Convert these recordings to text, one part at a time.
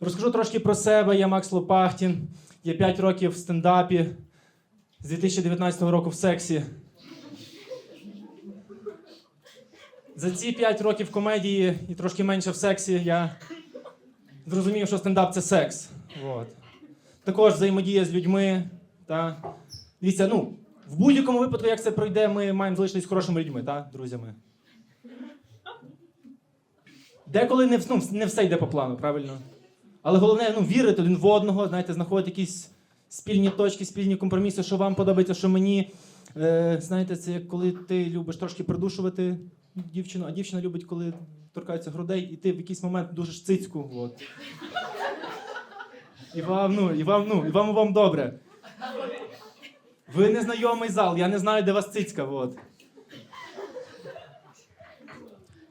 Розкажу трошки про себе. Я Макс Лопахтін. Я 5 років в стендапі. З 2019 року в сексі. За ці 5 років комедії і трошки менше в сексі я зрозумів, що стендап це секс. От. Також взаємодія з людьми. Та... Дивіться, ну, в будь-якому випадку, як це пройде, ми маємо залишитись хорошими людьми, та, друзями. Деколи не, ну, не все йде по плану, правильно? Але головне ну, вірити один в одного, знаєте, знаходити якісь спільні точки, спільні компроміси, що вам подобається, що мені. Е, знаєте, це як коли ти любиш трошки придушувати дівчину, а дівчина любить, коли торкаються грудей, і ти в якийсь момент душиш цицьку. От. І вам, ну, і вам, ну, і вам, вам добре. Ви незнайомий зал, я не знаю, де вас цицька. От.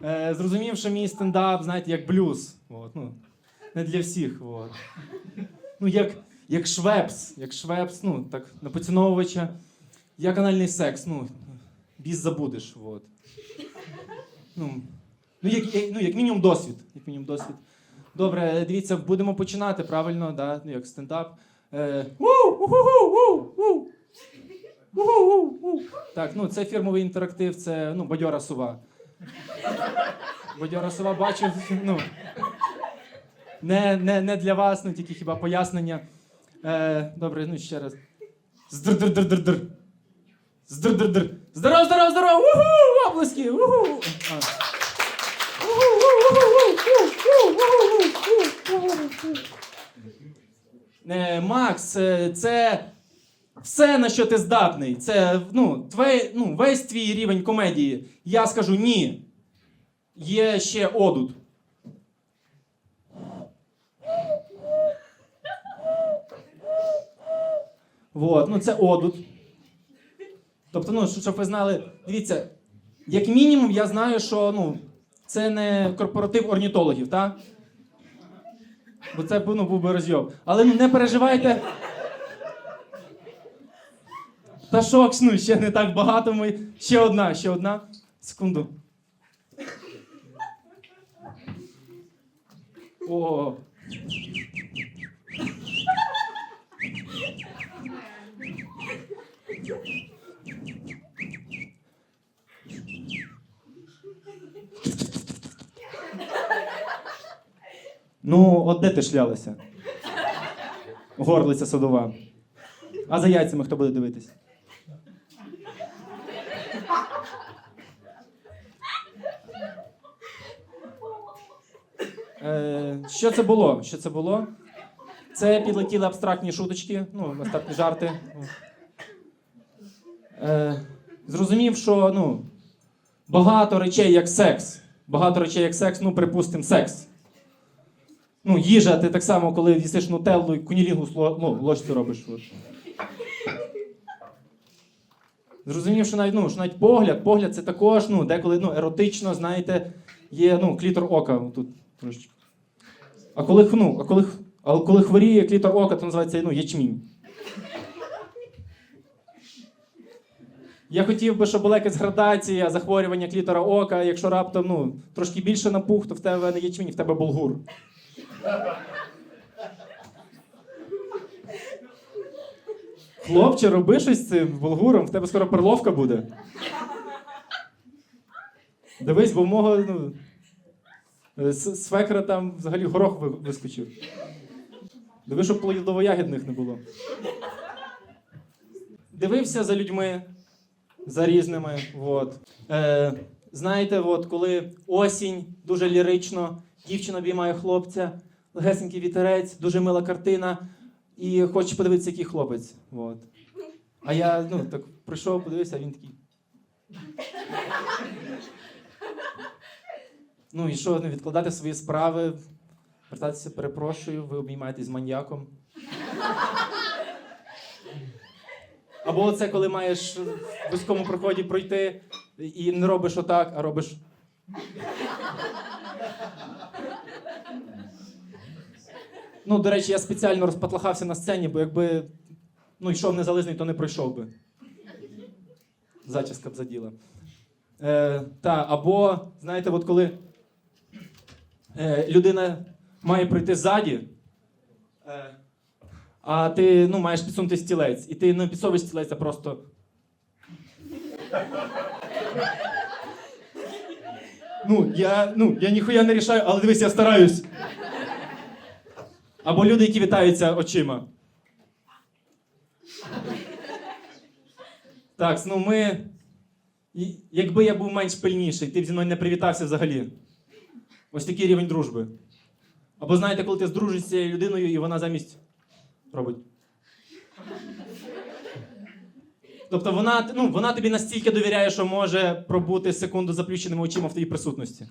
Е, зрозумів, що мій стендап, знаєте, як блюз. От, ну, не для всіх. От. Ну, як, як швепс, як швепс, ну, так, на поціновувача, як анальний секс, ну, біс забудеш. От. Ну, ну, як, як- ну, як мінімум досвід. Як мінімум досвід. Добре, дивіться, будемо починати, правильно, да? ну, як стендап. Е. Так, ну це фірмовий інтерактив, це ну, бадьора сова. Бадьора сова бачив, ну. Не, не, не для вас, ну тільки хіба пояснення. Е, добре, ну ще раз. Здр-др-др-др-др. Здр-др-др. Здоров, здоров, здоров! Уху! Оплески! Уху! Е, Макс, е, це все, на що ти здатний. Це ну, твоє, ну, весь твій рівень комедії. Я скажу ні. Є ще одут. Вот, ну це одут. Тобто, ну, щоб ви знали, дивіться, як мінімум, я знаю, що ну, це не корпоратив орнітологів, так? Бо це ну, був би розйоб. Але ну, не переживайте. Та шок, ну, ще не так багато. Ми... Ще одна, ще одна. Секунду. О. Ну, от де ти шлялася? Горлиця садова. А за яйцями хто буде дивитись? Е, що це було? Що це було? Це підлетіли абстрактні шуточки, ну, абстрактні жарти. Е, зрозумів, що ну, багато речей як секс. Багато речей як секс, ну, припустимо, секс. Ну, їжа, ти так само, коли їсиш нутеллу і кунілінгу ну, ложці робиш. Зрозумів, що навіть, ну, що навіть погляд, погляд це також, ну, деколи ну, еротично, знаєте, є ну, клітор ока тут трошечки. А коли, ну, а коли, а коли хворіє клітор ока, то називається ну, ячмінь. Я хотів би, щоб була якась градація захворювання клітора ока. Якщо раптом ну, трошки більше напух, то в тебе не ячмінь, в тебе булгур. Хлопче, роби щось з цим булгуром, в тебе скоро перловка буде. Дивись, бо мого ну, свекра там взагалі горох вискочив. Диви, щоб плодово-ягідних не було. Дивився за людьми, за різними. От. Е, знаєте, от, коли осінь дуже лірично, дівчина обіймає хлопця, легесенький вітерець, дуже мила картина, і хочеш подивитися, який хлопець. От. А я ну, так прийшов, подивився, а він такий. Ну і що, не відкладати свої справи, вертатися, перепрошую, ви обіймаєтесь з маньяком. Або це коли маєш в вузькому проході пройти і не робиш отак, а робиш. Ну, до речі, я спеціально розпатлахався на сцені, бо якби ну, йшов незалежний, то не пройшов би. Зачіска б заділа. Е, та, або, знаєте, от коли е, людина має пройти ззаді, Е, а ти ну, маєш підсунути стілець, і ти не підсовуєш стілець, а просто. Ну, я, ну, я ніхуя не рішаю, але дивись, я стараюсь. Або люди, які вітаються очима. Так, ну ми. Якби я був менш пильніший, ти б зі мною не привітався взагалі. Ось такий рівень дружби. Або знаєте, коли ти здружишся з людиною, і вона замість робить. Тобто вона, ну, вона тобі настільки довіряє, що може пробути секунду заплющеними очима в твоїй присутності.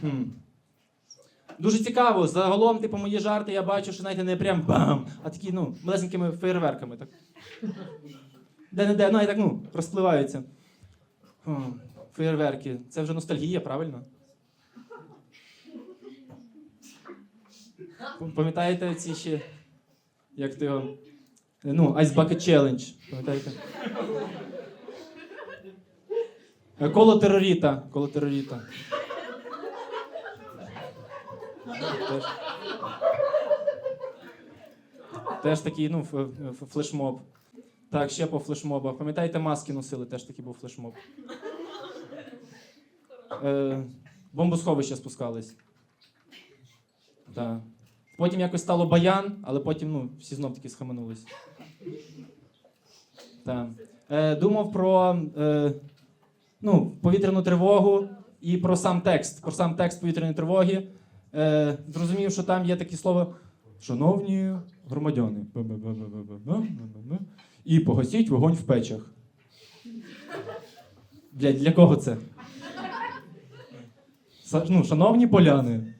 Хм. Дуже цікаво. Загалом, типу, мої жарти я бачу, що знаєте, не прям бам, а такі, ну, малесенькими фейерверками. Так. Де-не-де, ну, і так, ну, розпливаються. Хм. Фейерверки. Це вже ностальгія, правильно? Пам'ятаєте ці ще. Як то його. Ну, Ice Bucket Challenge. Пам'ятаєте? Коло тероріта. Коло тероріта. Теж, теж такий, ну, флешмоб. Так, ще по флешмобах. Пам'ятаєте, маски носили, теж такий був флешмоб. Е, бомбосховища спускались. Так. Потім якось стало баян, але потім ну, всі знов таки схаменулись. Так. Е, думав про е, ну, повітряну тривогу і про сам текст. Про сам текст повітряної тривоги. Е, зрозумів, що там є такі слова. Шановні громадяни, і погасіть вогонь в печах. Для, для кого це? Ну, шановні поляни.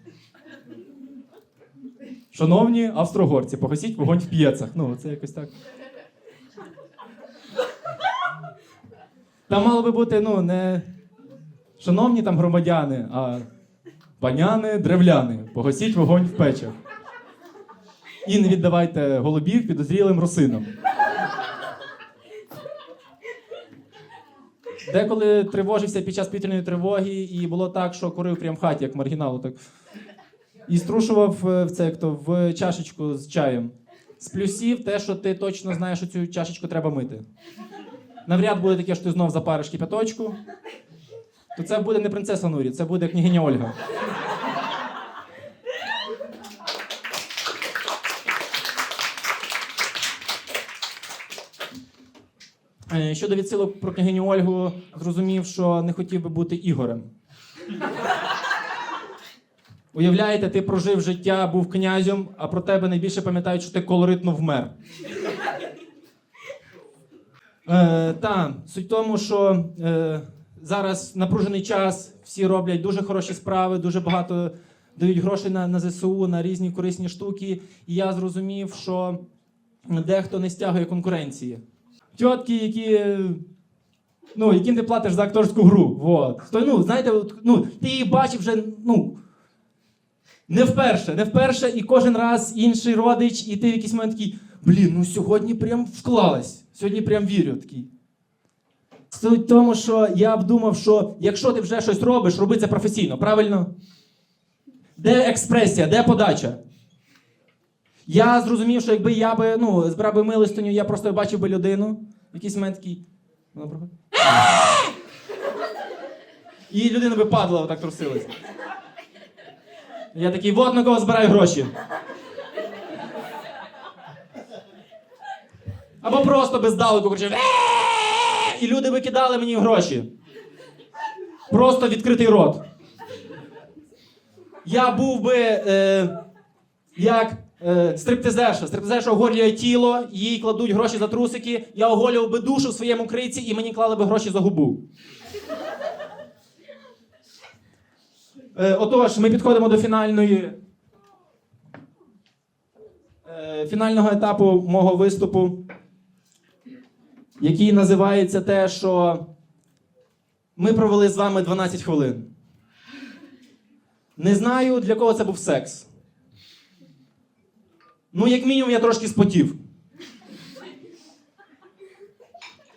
Шановні австрогорці, погасіть вогонь в п'єцах. Ну, це якось так. Там мало би бути, ну, не шановні там громадяни, а паняни древляни, погасіть вогонь в печах. І не віддавайте голубів підозрілим росинам. Деколи тривожився під час повітряної тривоги, і було так, що курив прямо в хаті, як маргіналу. Так. І струшував е, в це як то, в чашечку з чаєм. З плюсів те, що ти точно знаєш, що цю чашечку треба мити. Навряд буде таке, що ти знов запариш кипяточку. То це буде не принцеса Нурі, це буде княгиня Ольга. Е, Щодо відсилок про княгиню Ольгу, зрозумів, що не хотів би бути Ігорем. Уявляєте, ти прожив життя, був князем, а про тебе найбільше пам'ятають, що ти колоритно вмер. Е, та, суть в тому, що е, зараз напружений час, всі роблять дуже хороші справи, дуже багато дають грошей на, на ЗСУ, на різні корисні штуки. І я зрозумів, що дехто не стягує конкуренції. Тітки, які. Ну, яким ти платиш за акторську гру. Вот. То, ну, знаєте, от, ну, ти її бачив вже, ну, не вперше, не вперше, і кожен раз інший родич, і ти в якийсь момент такий, блін, ну сьогодні прям вклалась. Сьогодні прям вірю такий. Суть в тому, що я б думав, що якщо ти вже щось робиш, роби це професійно, правильно? Де експресія, де подача? Я зрозумів, що якби я би ну, збирав би милостиню, я просто бачив би людину, в якийсь момент такий. вона проходить. І людина би падала, отак трусилась. Я такий, вот на кого збираю гроші. Або просто бездалеку кричав. І люди викидали мені гроші. Просто відкритий рот. Я був би е, як е, стриптизерша. Стриптизерша оголює тіло, їй кладуть гроші за трусики. Я оголював би душу в своєму криці і мені клали би гроші за губу. Е, отож, ми підходимо до фінальної. е, Фінального етапу мого виступу, який називається те, що ми провели з вами 12 хвилин. Не знаю, для кого це був секс. Ну, як мінімум, я трошки спотів.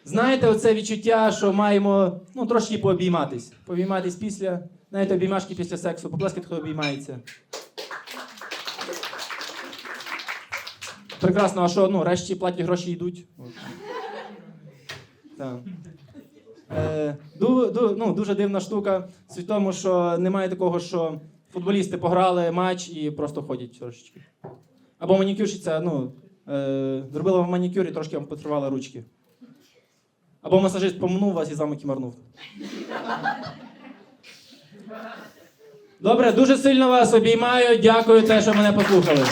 Знаєте, оце відчуття, що маємо ну, трошки пообійматись. Пообійматись після, знаєте, обіймашки після сексу, поплескати, хто обіймається. Прекрасно, а що, ну, решті платні гроші йдуть. Так. Е, ду, ду, ну, дуже дивна штука. В тому, що немає такого, що футболісти пограли матч і просто ходять трошечки. Або манікюрщиця, ну, е, зробила вам манікюр і трошки вам потривали ручки. Або масажист помнув вас і з вами кімарнув. Добре, дуже сильно вас обіймаю. Дякую, те, що мене послухали.